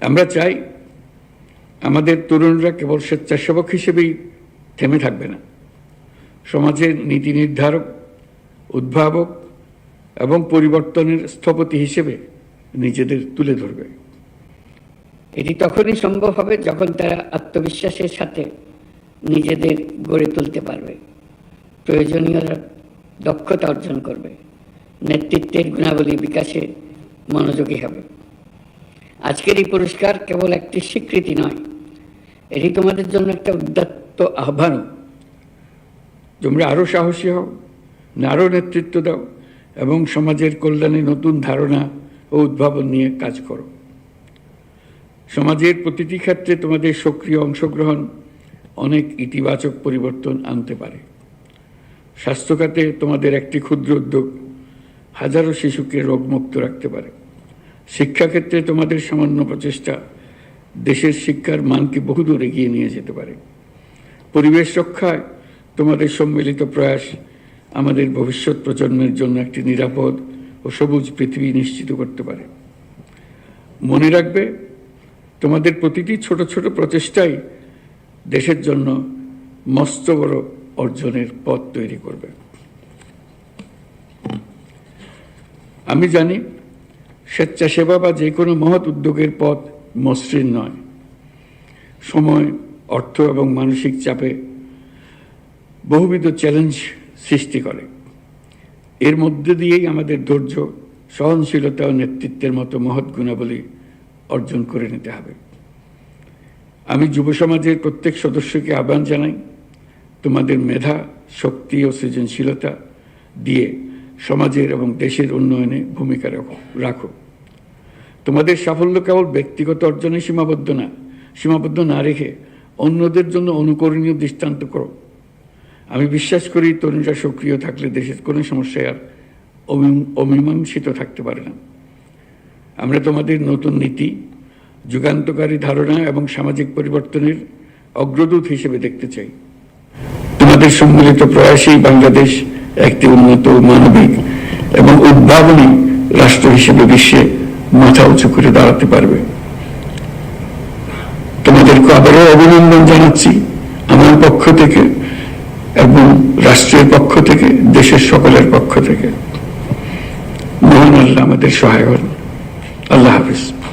আমরা চাই আমাদের তরুণরা কেবল স্বেচ্ছাসেবক হিসেবেই থেমে থাকবে না। সমাজের নীতি নির্ধারক, উদ্ভাবক এবং পরিবর্তনের স্থপতি হিসেবে নিজেদের তুলে ধরবে। এটি তখনই সম্ভব হবে যখন তারা আত্মবিশ্বাসের সাথে নিজেদের গড়ে তুলতে পারবে। প্রয়োজনীয় দক্ষতা অর্জন করবে। নেতৃত্বের গুণাবলী বিকাশে মনোযোগী হবে। আজকের এই পুরস্কার কেবল একটি স্বীকৃতি নয়, এটি তোমাদের জন্য একটা উদ্যত্ত আহ্বানও। তোমরা আরও সাহসী হও আরও নেতৃত্ব দাও এবং সমাজের কল্যাণে নতুন ধারণা ও উদ্ভাবন নিয়ে কাজ করো। সমাজের প্রতিটি ক্ষেত্রে তোমাদের সক্রিয় অংশগ্রহণ অনেক ইতিবাচক পরিবর্তন আনতে পারে। স্বাস্থ্য খাতে তোমাদের একটি ক্ষুদ্র উদ্যোগ হাজারো শিশুকে রোগমুক্ত রাখতে পারে। শিক্ষাক্ষেত্রে তোমাদের সামান্য প্রচেষ্টা, দেশের শিক্ষার মানকে বহুদূর এগিয়ে নিয়ে যেতে পারে। পরিবেশ রক্ষায় তোমাদের সম্মিলিত প্রয়াস, আমাদের ভবিষ্যৎ প্রজন্মের জন্য একটি নিরাপদ ও সবুজ পৃথিবী নিশ্চিত করতে পারে। মনে রাখবে, তোমাদের প্রতিটি ছোট ছোট প্রচেষ্টাই দেশের জন্য মস্ত বড় অর্জনের পথ তৈরি করবে। আমি জানি স্বেচ্ছাসেবা বা যে কোনো মহৎ উদ্যোগের পথ মসৃণ নয়। সময়, অর্থ এবং মানসিক চাপে বহুবিধ চ্যালেঞ্জ সৃষ্টি করে। এর মধ্যে দিয়েই আমাদের ধৈর্য, সহনশীলতা ও নেতৃত্বের মতো মহৎ গুণাবলী অর্জন করে নিতে হবে। আমি যুব সমাজের প্রত্যেক সদস্যকে আহ্বান জানাই, তোমাদের মেধা, শক্তি ও সৃজনশীলতা দিয়ে সমাজের এবং দেশের উন্নয়নে ভূমিকা রাখো রাখো। তোমাদের সাফল্য কেবল ব্যক্তিগত অর্জনে সীমাবদ্ধ না সীমাবদ্ধ না রেখে অন্যদের জন্য অনুকরণীয় দৃষ্টান্ত করো। আমি বিশ্বাস করি তরুণরা সক্রিয় থাকলে দেশের কোনো সমস্যায় আর অমি- অমীমাংসিত থাকতে পারে না। আমরা তোমাদের নতুন নীতি, যুগান্তকারী ধারণা এবং সামাজিক পরিবর্তনের অগ্রদূত হিসেবে দেখতে চাই। তোমাদের সম্মিলিত প্রয়াসেই বাংলাদেশ একটি উন্নত মানবিক এবং উদ্ভাবনী রাষ্ট্র হিসেবে বিশ্বে মাথা উঁচু করে দাঁড়াতে পারবে। তোমাদেরকে আবারও অভিনন্দন জানাচ্ছি আমার পক্ষ থেকে এবং রাষ্ট্রের পক্ষ থেকে, দেশের সকলের পক্ষ থেকে। মহান আল্লাহ আমাদের সহায় হন আল্লাহ হাফিজ।